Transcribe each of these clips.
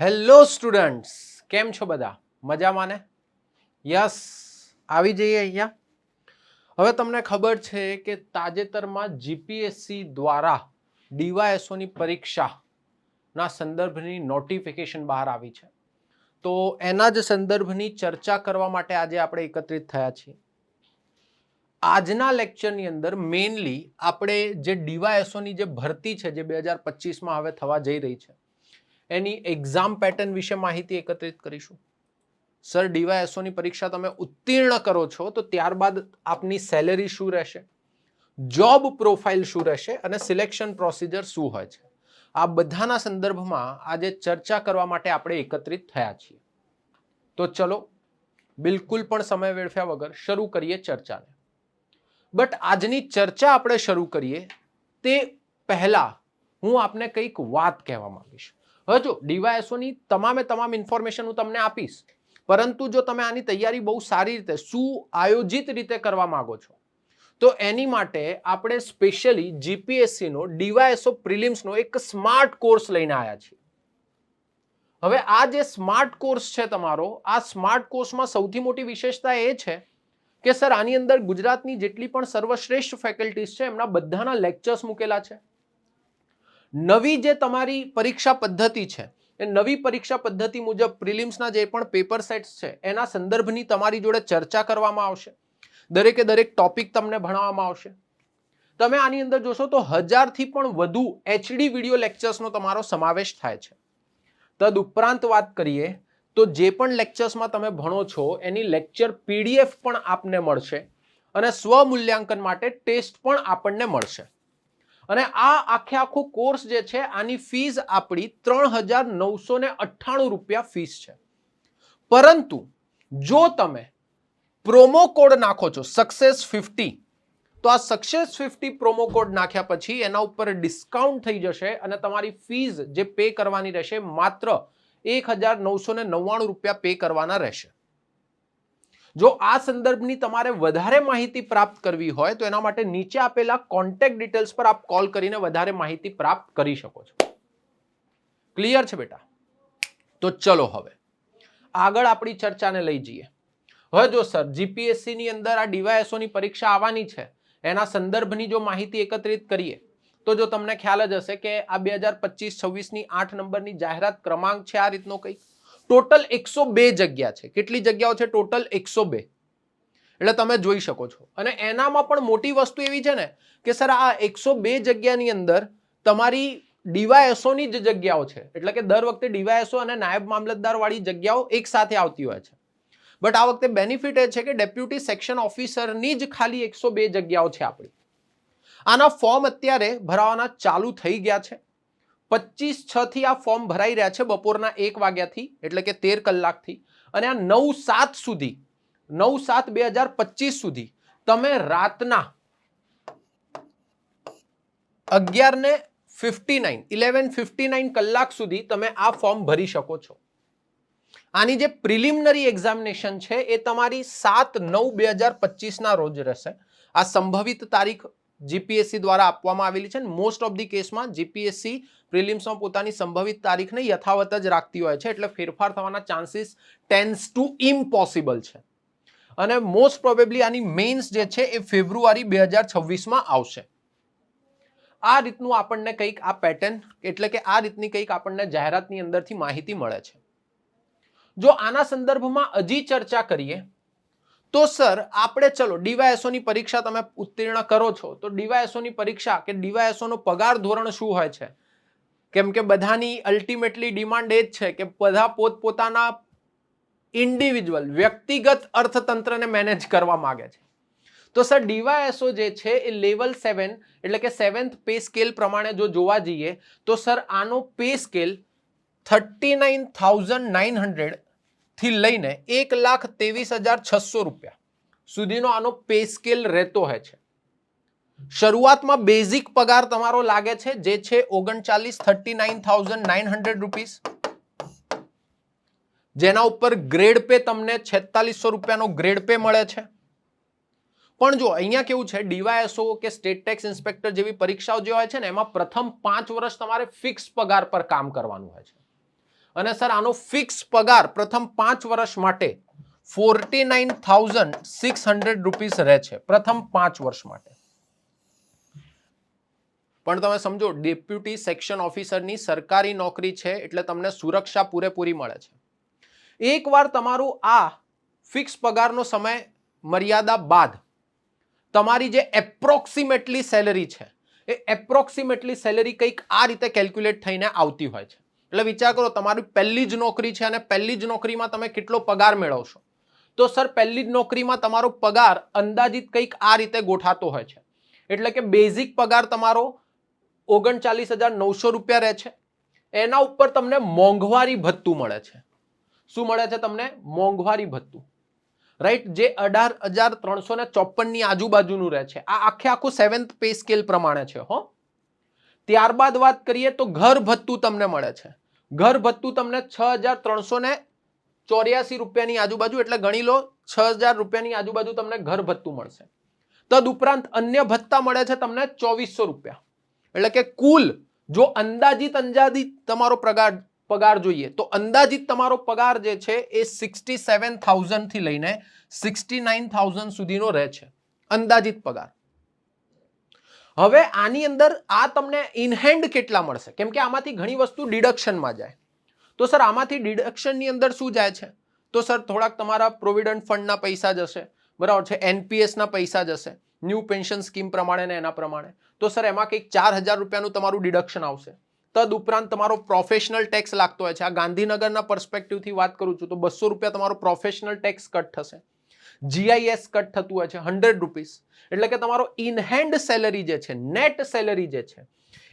Hello students, કેમ છો બધા? મજામાં ને? યસ, આવી જઈએ અહીંયા. હવે તમને ખબર છે કે તાજેતરમાં જીપીએસસી દ્વારા ડીવાયએસઓની પરીક્ષાના સંદર્ભની નોટિફિકેશન બહાર આવી છે. તો એના જ સંદર્ભની ચર્ચા કરવા માટે આજે આપણે એકત્રિત થયા છીએ. આજના લેક્ચરની અંદર મેઇનલી આપણે જે ડીવાયએસઓની જે ભરતી છે, જે બે હજાર પચીસમાં હવે થવા જઈ રહી છે એની એક્ઝામ પેટર્ન વિશે માહિતી એકત્રિત કરીશું. સર ડીવાયએસઓની પરીક્ષા તમે ઉત્તીર્ણ કરો છો, તો ત્યારબાદ આપની સેલેરી શું રહેશે? જોબ પ્રોફાઇલ શું રહેશે? અને સિલેક્શન પ્રોસિજર શું હોય છે? આ બધાના સંદર્ભમાં આજે ચર્ચા કરવા માટે આપણે એકત્રિત થયા છીએ. તો ચલો, બિલકુલ પણ સમય વેડફ્યા વગર શરૂ કરીએ ચર્ચાને. બટ આજની ચર્ચા આપણે શરૂ કરીએ તે પહેલા હું આપને કંઈક વાત કહેવા માંગીશ. હવે જો ડીવાયએસઓની તમામે તમામ ઇન્ફોર્મેશન હું તમને આપીશ, પરંતુ જો તમે આની તૈયારી બહુ સારી રીતે, સુઆયોજિત રીતે કરવા માંગો છો, તો એની માટે આપણે સ્પેશિયલી જીપીએસસીનો ડીવાયએસઓ પ્રિલિમ્સનો એક સ્માર્ટ કોર્સ લઈને આવ્યા છીએ. હવે આ જે સ્માર્ટ કોર્સ છે તમારો, આ સ્માર્ટ કોર્સમાં સૌથી મોટી વિશેષતા એ છે કે, સર, આની અંદર ગુજરાતની જેટલી પણ સર્વશ્રેષ્ઠ ફેકલ્ટીઝ છે, એમના બધાના લેક્ચર્સ મૂકેલા છે. નવી જે તમારી પરીક્ષા પદ્ધતિ છે, એ નવી પરીક્ષા પદ્ધતિ મુજબ પ્રિલિમ્સના જે પણ પેપર સેટ્સ છે, એના સંદર્ભની તમારી જોડે ચર્ચા કરવામાં આવશે. દરેકે દરેક ટોપિક તમને ભણાવવામાં આવશે. તમે આની અંદર જોશો તો હજારથી પણ વધુ એચડી વીડિયો લેક્ચર્સનો તમારો સમાવેશ થાય છે. તદ ઉપરાંત વાત કરીએ તો જે પણ લેક્ચર્સમાં તમે ભણો છો, એની લેક્ચર પીડીએફ પણ આપને મળશે અને સ્વમૂલ્યાંકન માટે ટેસ્ટ પણ આપણને મળશે. અને આ આખે આખો કોર્સ જે છે, આની ફીસ આપણી ત્રણ હજાર નવસો ને અઠ્ઠાણું રૂપિયા ફીસ છે. પરંતુ જો તમે પ્રોમો કોડ નાખો છો સક્સેસ ફિફ્ટી તો આ સક્સેસ ફિફ્ટી પ્રોમો કોડ નાખ્યા પછી એના ઉપર ડિસ્કાઉન્ટ થઈ જશે અને તમારી ફીસ જે પે કરવાની રહેશે માત્ર એક હજાર નવસો ને નવ્વાણું રૂપિયા પે કરવાના રહેશે. જો આ સંદર્ભની તમારે વધારે માહિતી પ્રાપ્ત કરવી હોય, તો એના માટે નીચે આપેલા કોન્ટેક્ટ ડિટેલ્સ પર આપ કોલ કરીને વધારે માહિતી પ્રાપ્ત કરી શકો છો. ક્લિયર છે બેટા? તો ચલો હવે, આગળ આપણી ચર્ચાને લઈ જઈએ. હવે જો સર જીપીએસસીની અંદર આ ડીવાયએસઓની પરીક્ષા આવવાની છે, એના સંદર્ભની જો માહિતી એકત્રિત કરીએ, તો જો તમને ખ્યાલ જ હશે કે આ બે હજાર પચીસ છવ્વીસની આઠ નંબરની જાહેરાત ક્રમાંક છે આ રીતનો કંઈક. ટોટલ એકસો બે જગ્યા છે. કેટલી જગ્યાઓ છે ટોટલ? એકસો બે. એટલે તમે જોઈ શકો છો. અને એનામાં પણ મોટી વસ્તુ એવી છે ને કે સર આ એકસો બે જગ્યાની અંદર તમારી ડીવાયએસઓની જ જગ્યાઓ છે. એટલે કે દર વખતે ડીવાયએસઓ અને નાયબ મામલતદારવાળી જગ્યાઓ એક સાથે આવતી હોય છે. બટ આ વખતે બેનિફિટ એ છે કે ડેપ્યુટી સેક્શન ઓફિસરની જ ખાલી એકસો બે જગ્યાઓ છે આપણી. આના ફોર્મ અત્યારે ભરાવાના ચાલુ થઈ ગયા છે. પચીસ છ થી આ ફોર્મ ભરાઈ રહ્યા છે બપોરના એક વાગ્યાથી, એટલે કે તેર કલાકથી. અને આ નવ સાત સુધી, નવ સાત બે હજાર પચીસ સુધી તમે રાતના અગિયાર ને fifty nine eleven fifty nine કલાક સુધી તમે આ ફોર્મ ભરી શકો છો. આની જે પ્રિલિમિનરી એક્ઝામિનેશન છે એ તમારી સાત નવ બે હજાર પચીસના રોજ રહેશે. આ સંભવિત તારીખ જીપીએસસી દ્વારા આપવામાં આવેલી છે મોસ્ટ ઓફ ધી કેસમાં જીપીએસસી પ્રિલિમ્સમાં પોતાની સંભવિત તારીખને યથાવત જ રાખતી હોય છે, એટલે ફેરફાર થવાના ચાન્સીસ ટેન્સ ટુ ઇમ્પોસિબલ છે. અને મોસ્ટ પ્રોબેબલી આની મેઇન્સ જે છે એ ફેબ્રુઆરી બે હજાર છવ્વીસમાં આવશે. આ રીતનું આપણને કંઈક આ પેટર્ન એટલે કે આ રીતની કંઈક આપણને જાહેરાતની અંદરથી માહિતી મળે છે. જો આના સંદર્ભમાં હજી ચર્ચા કરીએ, તો સર, આપણે ચલો ડીવાયએસઓની પરીક્ષા તમે ઉત્તીર્ણ કરો છો, તો ડીવાયએસઓની પરીક્ષા કે ડીવાયએસઓનો પગાર ધોરણ શું હોય છે? કેમ કે બધાની અલ્ટિમેટલી ડિમાન્ડ એ જ છે કે બધા પોતપોતાના ઇન્ડિવિજ્યુઅલ વ્યક્તિગત અર્થતંત્રને મેનેજ કરવા માગે છે. તો સર ડીવાયએસઓ જે છે એ લેવલ સેવન એટલે કે સેવન્થ પે સ્કેલ પ્રમાણે જો જોવા જઈએ, તો સર આનો pay scale thirty nine thousand nine હંડ્રેડથી લઈને એક લાખ ત્રેવીસ હજાર છસો રૂપિયા સુધીનો આનો પે સ્કેલ રહેતો હોય છે. શરૂઆતમાં બેઝિક પગાર તમારો લાગે છે, જે છે ઓગણચાલીસ, thirty nine thousand nine hundred rupees. જેના ઉપર ગ્રેડ પે તમને છેતાલીસો રૂપિયાનો ગ્રેડ પે મળે છે. પણ જો અહીંયા કેવું છે, ડીવાયએસઓ કે સ્ટેટ ટેક્સ ઇન્સ્પેક્ટર જેવી પરીક્ષાઓ જે હોય છે ને, એમાં પ્રથમ પાંચ વર્ષ તમારે ફિક્સ પગાર પર કામ કરવાનું હોય છે. અને સર, આનો ફિક્સ પગાર પ્રથમ પાંચ વર્ષ માટે forty nine thousand six hundred rupees રહે છે, પ્રથમ પાંચ વર્ષ માટે. પણ તમે સમજો, ડેપ્યુટી સેક્શન ઓફિસરની સરકારી નોકરી છે એટલે તમને સુરક્ષા પૂરેપૂરી મળે છે. એકવાર તમારું આ ફિક્સ પગારનો સમય મર્યાદા બાદ તમારી જે એપ્રોક્સિમેટલી સેલરી છે, એ એપ્રોક્સિમેટલી સેલરી કંઈક આ રીતે કેલ્ક્યુલેટ થઈને આવતી હોય છે. એટલે વિચાર કરો, તમારી પહેલી જ નોકરી છે અને પહેલી જ નોકરીમાં તમે કેટલો પગાર મેળવશો. તો સર, પહેલી જ નોકરીમાં તમારો પગાર અંદાજિત કંઈક આ રીતે ગોઠાતો હોય છે. એટલે કે બેઝિક પગાર તમારો ઓગણચાલીસ હજાર નવસો રૂપિયા રહે છે. એના ઉપર તમને મોંઘવારી ભથ્થું મળે છે. શું મળે છે તમને? મોંઘવારી ભથ્થું. રાઈટ જે અઢાર હજાર ત્રણસો ને ચોપનની આજુબાજુનું રહે છે. આ આખે આખું સેવન્થ પે સ્કેલ પ્રમાણે છે, હો. ત્યારબાદ વાત કરીએ તો ઘર ભથ્થું તમને મળે છે. ઘર ભથ્થું તમને છ હજાર ત્રણસો ને ચોર્યાસી રૂપિયાની આજુબાજુ, એટલે ગણી લો, છ હજાર રૂપિયાની આજુબાજુ તમને ઘર ભથ્થું મળશે. તદ ઉપરાંત અન્ય ભથ્થા મળે છે તમને ચોવીસો રૂપિયા. એટલે કે કુલ જો અંદાજિત અંદાજિત તમારો પગાર પગાર જોઈએ, તો અંદાજિત તમારો પગાર જે છે એ સિક્સટી સેવન થાઉઝન્ડથી લઈને સિક્સટી નાઇન થાઉઝન્ડ સુધીનો રહે છે, અંદાજિત પગાર. હવે આની અંદર આ તમને ઇનહેન્ડ કેટલા મળશે? કેમ કે આમાંથી ઘણી વસ્તુ ડિડક્શનમાં જાય. તો સર, આમાંથી ડિડક્શનની અંદર શું જાય છે? તો સર, થોડાક તમારા પ્રોવિડન્ટ ફંડના પૈસા જશે, બરાબર છે? એનપીએસના પૈસા જશે. ન્યૂ પેન્શન સ્કીમ પ્રમાણે ને એના પ્રમાણે. તો સર, એમાં કંઈક ચાર હજાર રૂપિયાનું તમારું ડિડક્શન આવશે. તદ ઉપરાંત તમારો પ્રોફેશનલ ટેક્સ લાગતો હોય છે. આ ગાંધીનગરના પર્સપેક્ટિવથી વાત કરું છું તો બસો રૂપિયા તમારો પ્રોફેશનલ ટેક્સ કટ થશે. જીઆઈએસ કટ થતું હોય છે હંડ્રેડ રૂપીસ એટલે કે તમારો ઇનહેન્ડ સેલરી જે છે નેટ સેલરી જે છે,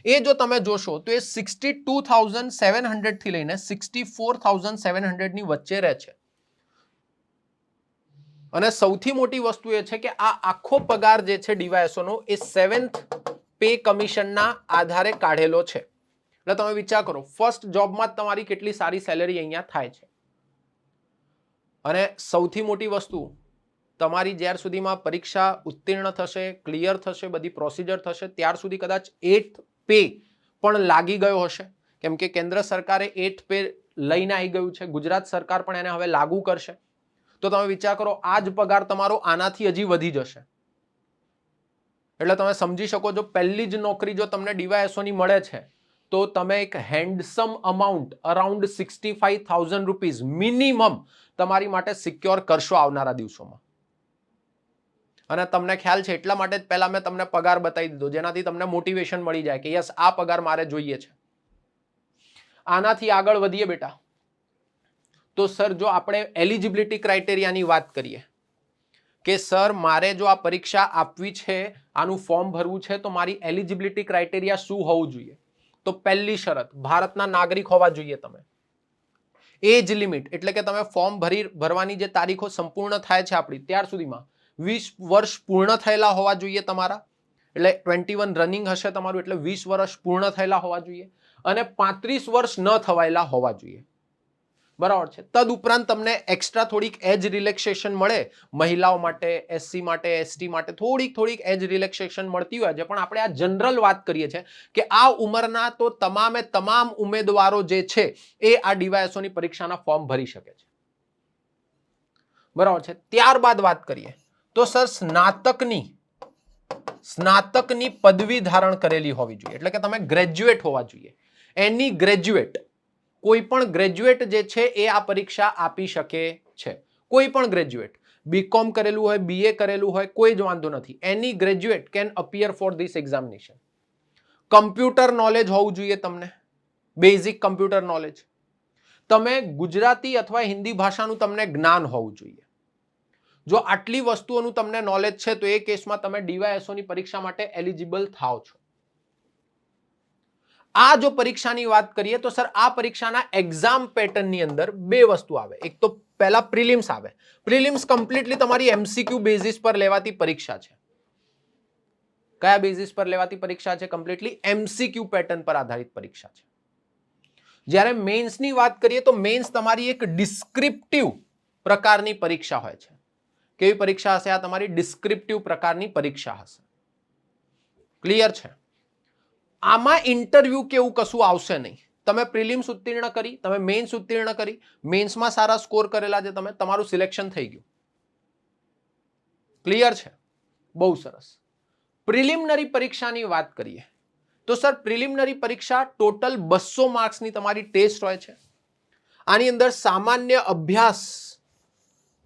એ જો તમે જોશો તો એ સિક્સટી ટુ થાઉઝન્ડ સેવન હંડ્રેડથી લઈને સિક્સટી ફોર થાઉઝન્ડ સેવન હંડ્રેડની વચ્ચે રહે છે. અને સૌથી મોટી વસ્તુ એ છે કે આ આખો પગાર જે છે ડીવાયએસઓનો એ સેવન્થ પે કમિશનના આધારે કાઢેલો છે. એટલે તમે વિચાર કરો ફર્સ્ટ જોબમાં તમારી કેટલી સારી સેલેરી અહીંયા થાય છે. અને સૌથી મોટી વસ્તુ, તમારી જ્યાર સુધીમાં પરીક્ષા ઉત્તીર્ણ થશે ક્લિયર થશે, બધી પ્રોસિજર થશે, ત્યાર સુધી કદાચ એટ પે પણ લાગી ગયો હશે. કેમ કે કેન્દ્ર સરકારે એટ પે લઈને આવી ગયું છે, ગુજરાત સરકાર પણ એને હવે લાગુ કરશે. તો તમે વિચાર કરો આ જ પગાર તમારો આનાથી હજી વધી જશે. એટલે તમે સમજી શકો, જો પહેલી જ નોકરી જો તમને ડીવાયએસઓની મળે છે, તો તમે એક handsome amount around sixty five thousand rupees minimum તમારી માટે સિક્યોર કરશો આવનારા દિવસોમાં. અને તમને ખ્યાલ છે, એટલા માટે જ પહેલાં મેં તમને પગાર બતાવી દીધો, જેનાથી તમને મોટિવેશન મળી જાય કે, યસ, આ પગાર મારે જોઈએ છે. આનાથી આગળ વધીએ બેટા. તો સર, જો આપણે એલિજિબિલિટી ક્રાઇટેરિયાની વાત કરીએ, કે સર, મારે જો આ પરીક્ષા આપવી છે, આનું ફોર્મ ભરવું છે, તો મારી એલિજિબિલિટી ક્રાઇટેરિયા શું હોવું જોઈએ? તો પહેલી શરત, ભારતના નાગરિક હોવા જોઈએ તમે. એજ લિમિટ, એટલે કે તમે ફોર્મ ભરી, ભરવાની જે તારીખો સંપૂર્ણ થાય છે આપણી, ત્યાર સુધીમાં, વીસ વર્ષ પૂર્ણ થયેલા હોવા જોઈએ તમારા, એટલે ટ્વેન્ટી વન રનિંગ હશે તમારું, એટલે વીસ વર્ષ પૂર્ણ થયેલા હોવા જોઈએ, અને પાંત્રીસ વર્ષ ન થવાયેલા હોવા જોઈએ. બરાબર છે. તદ ઉપરાંત તમને એક્સ્ટ્રા થોડીક એજ રિલેક્સેશન મળે. મહિલાઓ માટે એસસી માટે એસટી માટે થોડીક થોડીક એજ રિલેક્સેશન મળતી હોય છે. પણ આપણે આ જનરલ વાત કરીએ છીએ કે આ ઉંમરના તો તમામે તમામ ઉમેદવારો જે છે એ આ ડીવાયએસઓની પરીક્ષાના ફોર્મ ભરી શકે છે. બરાબર છે. ત્યારબાદ વાત કરીએ. તો સર, સ્નાતકની સ્નાતકની પદવી ધારણ કરેલી હોવી જોઈએ. એટલે કે તમે ગ્રેજ્યુએટ હોવા જોઈએ. એની ગ્રેજ્યુએટ કોઈ પણ ગ્રેજ્યુએટ જે છે એ આ પરીક્ષા આપી શકે છે. કોઈ પણ ગ્રેજ્યુએટ બીકોમ કરેલું હોય બીએ કરેલું હોય, કોઈ જ વાંધો નથી. Any graduate can appear for this examination computer knowledge હોવું જોઈએ તમને. બેઝિક કમ્પ્યુટર નોલેજ તમે ગુજરાતી અથવા હિન્દી ભાષાનું તમને જ્ઞાન હોવું જોઈએ. જો આટલી વસ્તુઓનું તમને નોલેજ છે, તો એ કેસમાં તમે ડીવાયએસઓની પરીક્ષા માટે એલિજિબલ થાવ છો. આ જો પરીક્ષાની વાત કરીએ તો સર આ પરીક્ષાના એક્ઝામ પેટર્નની અંદર બે વસ્તુ આવે. એક તો પહેલા પ્રિલિમ્સ આવે. પ્રિલિમ્સ કમ્પ્લીટલી તમારી એમસીક્યુ બેઝિસ પર લેવાતી પરીક્ષા છે. કયા બેઝિસ પર લેવાતી પરીક્ષા છે? કમ્પ્લીટલી એમસીક્યુ પેટર્ન પર આધારિત પરીક્ષા છે. જ્યારે મેન્સની વાત કરીએ તો મેન્સ તમારી એક ડિસ્ક્રિપ્ટિવ પ્રકારની પરીક્ષા હોય છે. કેવી પરીક્ષા હશે? આ તમારી ડિસ્ક્રિપ્ટિવ પ્રકારની પરીક્ષા હશે. ક્લિયર છે? આમાં ઇન્ટરવ્યૂ કે એવું કશું આવશે નહીં. તમે પ્રિલિમ્સ ઉત્તીર્ણ કરી, તમે મેન્સ ઉત્તીર્ણ કરી મેન્સમાં સારા સ્કોર કરેલા છે તમે, તમારું સિલેક્શન થઈ ગયું. ક્લિયર છે? બહુ સરસ. પ્રિલિમિનરી પરીક્ષાની વાત કરીએ. તો સર પ્રિલિમિનરી પરીક્ષા ટોટલ બસો માર્ક્સની તમારી ટેસ્ટ હોય છે. આની અંદર સામાન્ય અભ્યાસ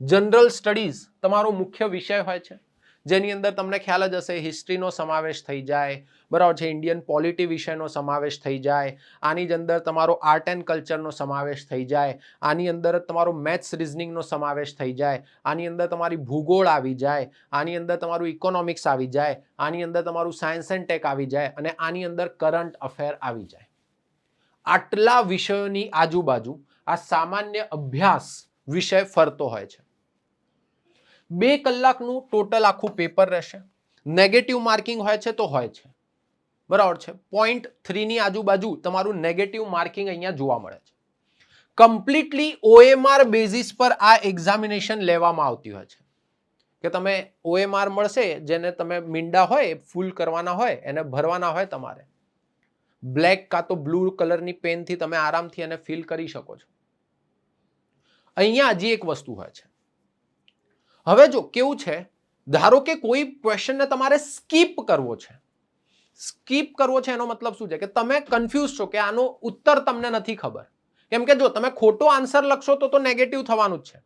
જનરલ સ્ટડીઝ તમારો મુખ્ય વિષય હોય છે. જેની અંદર તમને ખ્યાલ જ હશે હિસ્ટ્રીનો સમાવેશ થઈ જાય, બરાબર છે ઇન્ડિયન પોલિટી વિષયનો સમાવેશ થઈ જાય, આની જ અંદર તમારો આર્ટ એન્ડ કલ્ચરનો સમાવેશ થઈ જાય, આની અંદર તમારો મેથ્સ રિઝનિંગનો સમાવેશ થઈ જાય, આની અંદર તમારી ભૂગોળ આવી જાય, આની અંદર તમારું ઇકોનોમિક્સ આવી જાય, આની અંદર તમારું સાયન્સ એન્ડ ટેક આવી જાય અને આની અંદર કરંટ અફેર આવી જાય. આટલા વિષયોની આજુબાજુ આ સામાન્ય અભ્યાસ વિષય ફરતો હોય છે. બે કલાકનું ટોટલ આખું પેપર રહેશે. નેગેટિવ માર્કિંગ હોય છે તો હોય છે. બરાબર છે. પોઈન્ટ થ્રીની આજુબાજુ તમારું નેગેટિવ માર્કિંગ અહીંયા જોવા મળે છે. કમ્પ્લીટલી ઓએમઆર બેઝિસ પર આ એક્ઝામિનેશન લેવામાં આવતી હોય છે. કે તમે ઓએમઆર મળશે, જેને તમે મીંડા હોય, ફૂલ કરવાના હોય, એને ભરવાના હોય તમારે. બ્લેક કાં તો બ્લુ કલરની પેનથી તમે આરામથી એને ફિલ કરી શકો છો. અહીંયા હજી એક વસ્તુ હોય છે. હવે જો કેવું છે, ધારો કે કોઈ ક્વેશ્ચનને તમારે સ્કીપ કરવો છે. સ્કીપ કરવો છે એનો મતલબ શું છે? કે તમે કન્ફ્યુઝ છો કે આનો ઉત્તર તમને નથી ખબર. કેમ કે જો તમે ખોટો આન્સર લખશો તો તો નેગેટિવ થવાનું જ છે.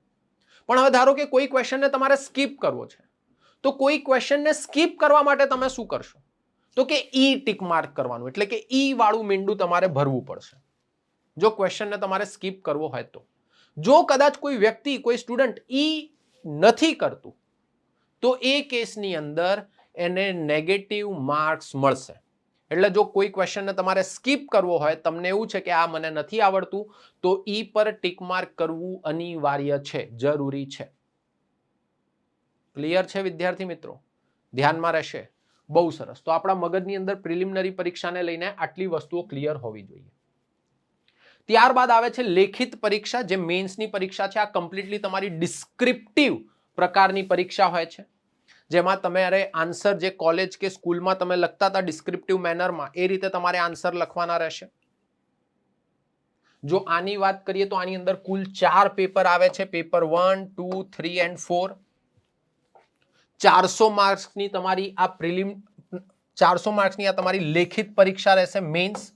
પણ હવે ધારો કે કોઈ ક્વેશ્ચનને તમારે સ્કીપ કરવો છે. તો કોઈ ક્વેશ્ચનને સ્કીપ કરવા માટે તમે શું કરશો? તો કે ઈ ટીક માર્ક કરવાનું. એટલે કે ઈ વાળું મીંડું તમારે ભરવું પડશે. જો ક્વેશ્ચનને તમારે સ્કીપ કરવો હોય તો. જો કદાચ કોઈ વ્યક્તિ, કોઈ સ્ટુડન્ટ ઈ નથી કરતું, તો એ કેસની અંદર એને નેગેટિવ માર્ક્સ મળશે. એટલે જો કોઈ ક્વેશ્ચનને તમારે સ્કીપ કરવો હોય, તમને એવું છે કે આ મને નથી આવડતું, તો ઈ પર ટીક માર્ક કરવું અનિવાર્ય છે, જરૂરી છે. ક્લિયર છે વિદ્યાર્થી મિત્રો? ધ્યાનમાં રહેશે. બહુ સરસ. તો આપણા મગજની અંદર પ્રિલિમિનરી પરીક્ષાને લઈને આટલી વસ્તુઓ ક્લિયર હોવી જોઈએ. ત્યારબાદ આવે છે લેખિત પરીક્ષા, જે મેન્સની પરીક્ષા છે. આ કમ્પ્લીટલી તમારી ડિસ્ક્રિપ્ટિવ પ્રકારની પરીક્ષા હોય છે. જેમાં તમારે આન્સર જે કોલેજ કે સ્કૂલમાં તમે લખતા હતા ડિસ્ક્રિપ્ટિવ મેનરમાં એ રીતે તમારે આન્સર લખવાના રહેશે. જો આની વાત કરીએ તો આની અંદર કુલ ચાર પેપર આવે છે. Paper one two three and four ચારસો માર્ક્સની તમારી આ પ્રિલિમ ચારસો માર્ક્સની આ તમારી લેખિત પરીક્ષા રહેશે મેન્સ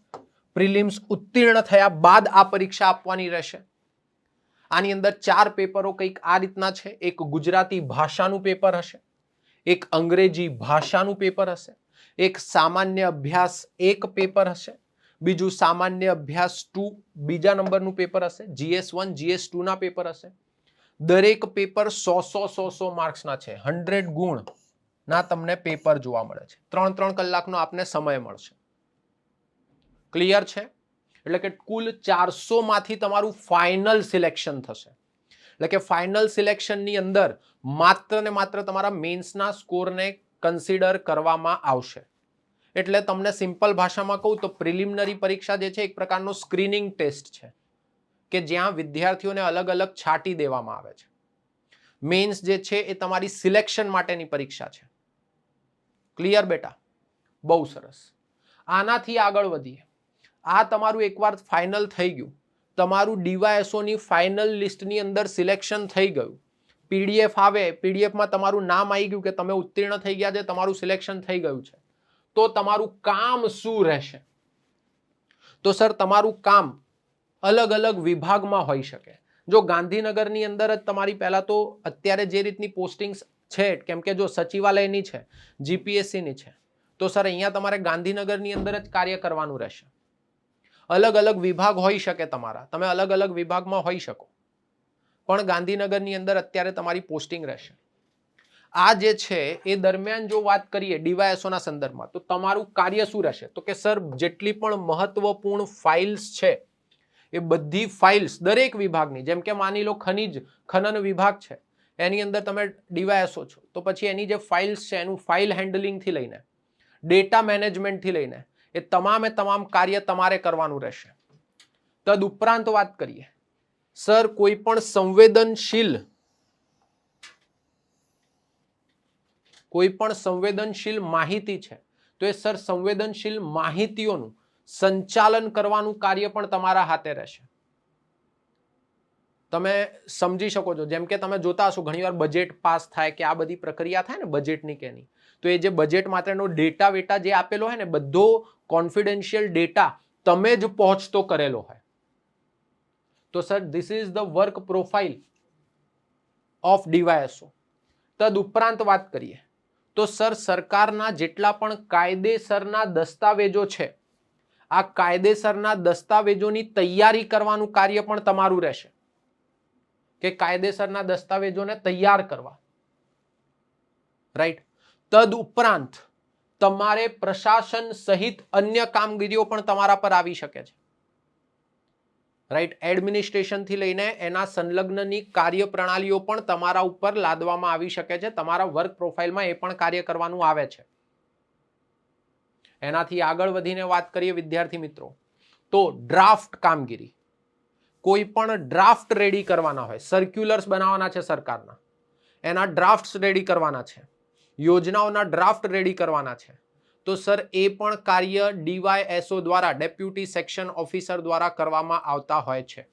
પ્રિલિમ્સ ઉત્તીર્ણ થયા બાદ આ પરીક્ષા આપવાની રહેશે. આની અંદર ચાર પેપરો કંઈક આ રીતના છે. એક ગુજરાતી ભાષાનું પેપર હશે, એક અંગ્રેજી ભાષાનું પેપર હશે, એક સામાન્ય અભ્યાસ એક પેપર હશે, બીજું સામાન્ય અભ્યાસ ટુ, બીજા નંબરનું પેપર હશે, જીએસ વન, જીએસ ટુના પેપર હશે. દરેક પેપર સો સો સો સો માર્ક્સના છે. હંડ્રેડ ગુણ ના તમને પેપર જોવા મળે છે. ત્રણ ત્રણ કલાકનો આપને સમય મળશે. ક્લિયર છે? એટલે કે કુલ ચારસોમાંથી તમારું ફાઇનલ સિલેક્શન થશે. એટલે કે ફાઇનલ સિલેક્શનની અંદર માત્ર ને માત્ર તમારા મેન્સના સ્કોરને કન્સિડર કરવામાં આવશે. એટલે તમને સિમ્પલ ભાષામાં કહું તો પ્રિલિમિનરી પરીક્ષા જે છે એક પ્રકારનો સ્ક્રીનિંગ ટેસ્ટ છે. કે જ્યાં વિદ્યાર્થીઓને અલગ અલગ છાંટી દેવામાં આવે છે. મેન્સ જે છે એ તમારી સિલેક્શન માટેની પરીક્ષા છે. ક્લિયર બેટા? બહુ સરસ. આનાથી આગળ વધીએ. આ તમારું એકવાર ફાઇનલ થઈ ગયું. તમારું ડીવાયએસઓની ફાઇનલ લિસ્ટની અંદર સિલેક્શન થઈ ગયું. પીડીએફ આવે પીડીએફમાં તમારું નામ આવી ગયું કે તમે ઉત્તીર્ણ થઈ ગયા છે, તમારું સિલેક્શન થઈ ગયું છે. તો તમારું કામ શું રહેશે? તો સર, તમારું કામ અલગ અલગ વિભાગમાં હોઈ શકે. જો ગાંધીનગરની અંદર જ તમારી પહેલાં તો અત્યારે જે રીતની પોસ્ટિંગ્સ છે, કેમ કે જો સચિવાલયની છે જીપીએસસીની છે, તો સર, અહીંયા તમારે ગાંધીનગરની અંદર જ કાર્ય કરવાનું રહેશે. અલગ અલગ વિભાગ હોઈ શકે તમારા. તમે અલગ અલગ વિભાગમાં હોઈ શકો. પણ ગાંધીનગરની અંદર અત્યારે તમારી પોસ્ટિંગ રહેશે. આ જે છે, એ દરમિયાન જો વાત કરીએ ડીવાયએસઓના સંદર્ભમાં, તો તમારું કાર્ય શું રહેશે? તો કે, સર, જેટલી પણ મહત્વપૂર્ણ ફાઇલ્સ છે, એ બધી ફાઇલ્સ દરેક વિભાગની, જેમ કે માની લો ખનિજ, ખનન વિભાગ છે, એની અંદર તમે ડીવાયએસઓ છો. તો પછી એની જે ફાઇલ્સ છે, એનું ફાઇલ હેન્ડલિંગથી લઈને, ડેટા મેનેજમેન્ટથી લઈને એ તમામે તમામ કાર્ય તમારે કરવાનું રહેશે. તદ ઉપરાંત વાત કરીએ. સર, કોઈ પણ સંવેદનશીલ કોઈ પણ સંવેદનશીલ માહિતી છે, તો એ સર સંવેદનશીલ માહિતીઓનું સંચાલન કરવાનું કાર્ય પણ તમારા હાથે રહેશે. તમે સમજી શકો છો, જેમ કે તમે જોતા હશો, ઘણીવાર બજેટ પાસ થાય કે આ બધી પ્રક્રિયા થાય ને બજેટની કે નહીં તો એ જે બજેટ માટેનો ડેટા વેટા જે આપેલો હોય ને, બધો કોન્ફિડેન્શિયલ ડેટા તમે જ પહોંચતો કરેલો હોય. તો sir this is the work profile of DYSO તદ ઉપરાંત વાત કરીએ. તો સર, સરકારના જેટલા પણ કાયદેસરના દસ્તાવેજો છે, આ કાયદેસરના દસ્તાવેજોની તૈયારી કરવાનું કાર્ય પણ તમારું રહેશે. કે કાયદેસરના દસ્તાવેજોને તૈયાર કરવા. રાઈટ તદ ઉપરાંત તમારે પ્રશાસન સહિત અન્ય કામગીરીઓ પણ તમારા પર આવી શકે છે. રાઈટ એડમિનિસ્ટ્રેશનથી લઈને એના સંલગ્નની કાર્ય પ્રણાલીઓ પણ તમારા ઉપર લાદવામાં આવી શકે છે. તમારા વર્ક પ્રોફાઇલમાં એ પણ કાર્ય કરવાનું આવે છે. એનાથી આગળ વધીને વાત કરીએ વિદ્યાર્થી મિત્રો. તો ડ્રાફ્ટ કામગીરી. કોઈ પણ ડ્રાફ્ટ રેડી કરવાના હોય. સર્ક્યુલર્સ બનાવવાના છે સરકારના. એના ડ્રાફ્ટ્સ રેડી કરવાના છે. યોજનાઓના ડ્રાફ્ટ રેડી કરવાના છે. તો સર, એ પણ કાર્ય ડીવાયએસઓ દ્વારા ડેપ્યુટી સેક્શન ઓફિસર દ્વારા કરવામાં આવતા હોય છે.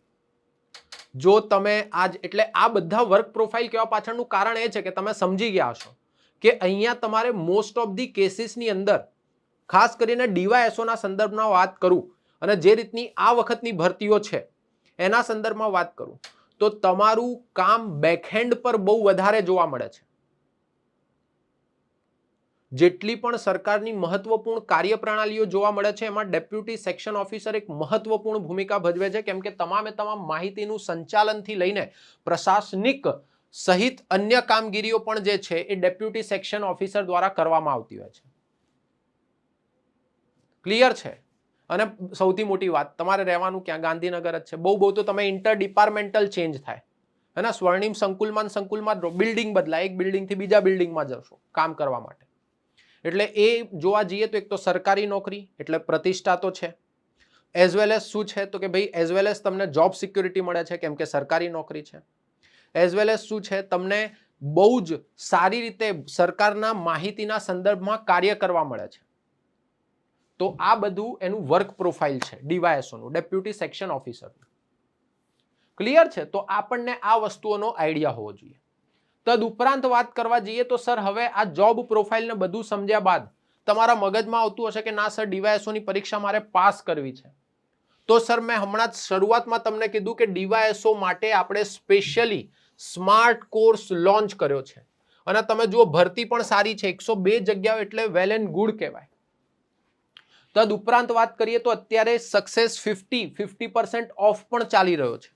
જો તમે આજ, એટલે આ બધા વર્ક પ્રોફાઇલ કહેવા પાછળનું કારણ એ છે કે તમે સમજી ગયા હશો કે અહીંયા તમારે મોસ્ટ ઓફ ધી કેસીસની અંદર, ખાસ કરીને ડીવાયએસઓના સંદર્ભમાં વાત કરું અને જે રીતની આ વખતની ભરતીઓ છે, એના સંદર્ભમાં વાત કરું, તો તમારું કામ બેકહેન્ડ પર બહુ વધારે જોવા મળે છે. જેટલી પણ સરકારની મહત્વપૂર્ણ કાર્યપ્રણાલીઓ જોવા મળે છે, એમાં ડેપ્યુટી સેક્શન ઓફિસર એક મહત્વપૂર્ણ ભૂમિકા ભજવે છે, કેમ કે તમામે તમામ માહિતીનું સંચાલનથી લઈને પ્રશાસનિક સહિત અન્ય કામગીરીઓ પણ જે છે, એ ડેપ્યુટી સેક્શન ઓફિસર દ્વારા કરવામાં આવતી હોય છે. ક્લિયર છે? અને સૌથી મોટી વાત, તમારે રહેવાનું ક્યાં? ગાંધીનગર જ છે. બહુ બહુ તો તમે ઇન્ટર ડિપાર્ટમેન્ટલ ચેન્જ થાય. હે સ્વર્ણિમ સંકુલમાં સંકુલમાં બિલ્ડિંગ બદલાય. એક બિલ્ડિંગથી બીજા બિલ્ડિંગમાં જશો કામ કરવા માટે. એટલે એ જોવા જઈએ તો એક તો સરકારી નોકરી, એટલે પ્રતિષ્ઠા તો છે. એઝ વેલ એઝ શું છે? તો કે ભાઈ એઝ વેલ એઝ તમને જોબ સિક્યુરિટી મળે છે, કેમ કે સરકારી નોકરી છે. એઝ વેલ એઝ શું છે? તમને બહુ જ સારી રીતે સરકારના માહિતીના સંદર્ભમાં કાર્ય કરવા મળે છે. તો આ બધું એનું વર્ક પ્રોફાઇલ છે, ડીવાયએસઓનું ડેપ્યુટી સેક્શન ઓફિસરનું ક્લિયર છે? તો આપણને આ વસ્તુઓનો આઈડિયા હોવો જોઈએ. તદ ઉપરાંત વાત કરવા જઈએ તો સર, હવે આ જોબ પ્રોફાઇલને બધું સમજ્યા બાદ તમારા મગજમાં આવતું હશે કે ના સર ડીવાયએસઓની પરીક્ષા મારે પાસ કરવી છે. તો સર, મેં હમણાં જ શરૂઆતમાં તમને કીધું કે ડીવાયએસઓ માટે આપણે સ્પેશિયલી સ્માર્ટ કોર્સ લોન્ચ કર્યો છે. અને તમે જુઓ, ભરતી પણ સારી છે, એકસો બે જગ્યાઓ એટલે વેલ એન્ડ ગુડ કહેવાય. તદ ઉપરાંત વાત કરીએ તો અત્યારે success fifty fifty percent off પણ ચાલી રહ્યો છે.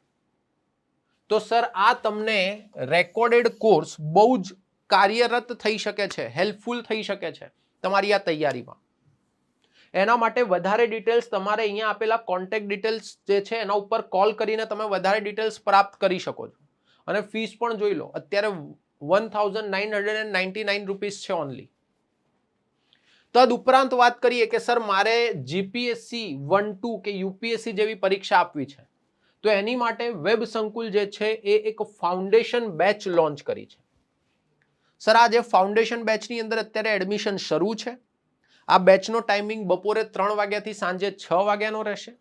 તો સર, આ તમને રેકોર્ડેડ કોર્સ બહુ જ કાર્યરત થઈ શકે છે હેલ્પફુલ થઈ શકે છે તમારી આ તૈયારીમાં. એના માટે વધારે ડિટેલ્સ તમારે અહીંયા આપેલા કોન્ટેક્ટ ડિટેલ્સ જે છે એના ઉપર કોલ કરીને તમે વધારે ડિટેલ્સ પ્રાપ્ત કરી શકો છો. અને ફીસ પણ જોઈ લો, અત્યારે one thousand nine hundred and ninety nine rupees છે ઓનલી તદ ઉપરાંત વાત કરીએ કે સર, મારે જીપીએસસી વન ટુ કે યુપીએસસી જેવી પરીક્ષા આપવી છે. તો એની માટે વેબ સંકુલ જે છે એ એક ફાઉન્ડેશન બેચ લોન્ચ કરી છે. સર આજે ફાઉન્ડેશન બેચની અંદર અત્યારે એડમિશન શરૂ છે. આ બેચનો ટાઈમિંગ બપોરે ત્રણ વાગ્યાથી સાંજે છ વાગ્યાનો રહેશે.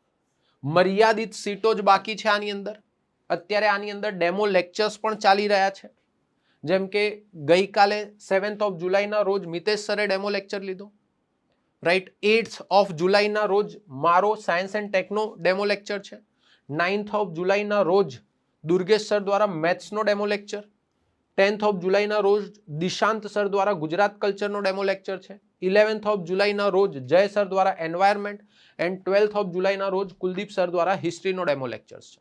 મર્યાદિત સીટો જ બાકી છે આની અંદર. અત્યારે આની અંદર ડેમો લેક્ચર્સ પણ ચાલી રહ્યા છે. જેમ કે ગઈકાલે સેવન્થ ઓફ જુલાઈના રોજ મિતેશ સરે ડેમો લેક્ચર લીધો. રાઈટ એઇટ્થ ઓફ જુલાઈના રોજ મારો science and techno demo lecture છે. નાઇન્થ ઓફ જુલાઈના રોજ દુર્ગેશ સર દ્વારા મેથ્સનો ડેમો લેક્ચર. ટેન્થ ઓફ જુલાઈના રોજ દિશાંત સર દ્વારા ગુજરાત કલ્ચરનો ડેમો લેક્ચર છે. ઇલેવન્થ ઓફ જુલાઈના રોજ જય સર દ્વારા એન્વાયરમેન્ટ એન્ડ ટ્વેલ્થ ઓફ જુલાઈના રોજ કુલદીપ સર દ્વારા હિસ્ટ્રીનો ડેમો લેક્ચર્સ છે.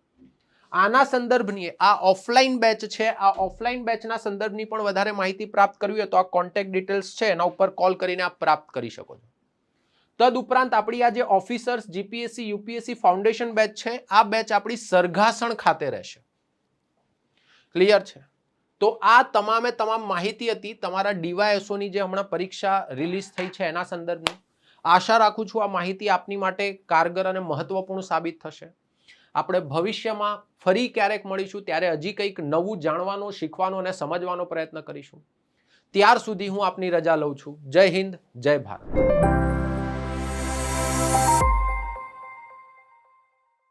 આના સંદર્ભની, આ ઓફલાઈન બેચ છે, આ ઓફલાઈન બેચના સંદર્ભની પણ વધારે માહિતી પ્રાપ્ત કરવી હોય તો આ કોન્ટેક્ટ ડિટેલ્સ છે, એના ઉપર કોલ કરીને આપ પ્રાપ્ત કરી શકો છો. તદ ઉપરાંત આપણી આ જે officers GPSC UPSC foundation batch છે, આ બેચ આપણી સરઘાસણ ખાતે રહેશે. ક્લિયર છે? તો આ તમામે તમામ માહિતી હતી, તમારા ડીવાયએસઓની જે હમણાં પરીક્ષા રિલીઝ થઈ છે એના સંદર્ભની આશા રાખું છું આ માહિતી આપની માટે કારગર અને મહત્વપૂર્ણ સાબિત થશે. આપણે ભવિષ્યમાં ફરી ક્યારેક મળીશું, ત્યારે હજી કંઈક નવું જાણવાનો, શીખવાનો અને સમજવાનો પ્રયત્ન કરીશું. ત્યાર સુધી હું આપની રજા લઉં છું. જય હિન્દ, જય ભારત.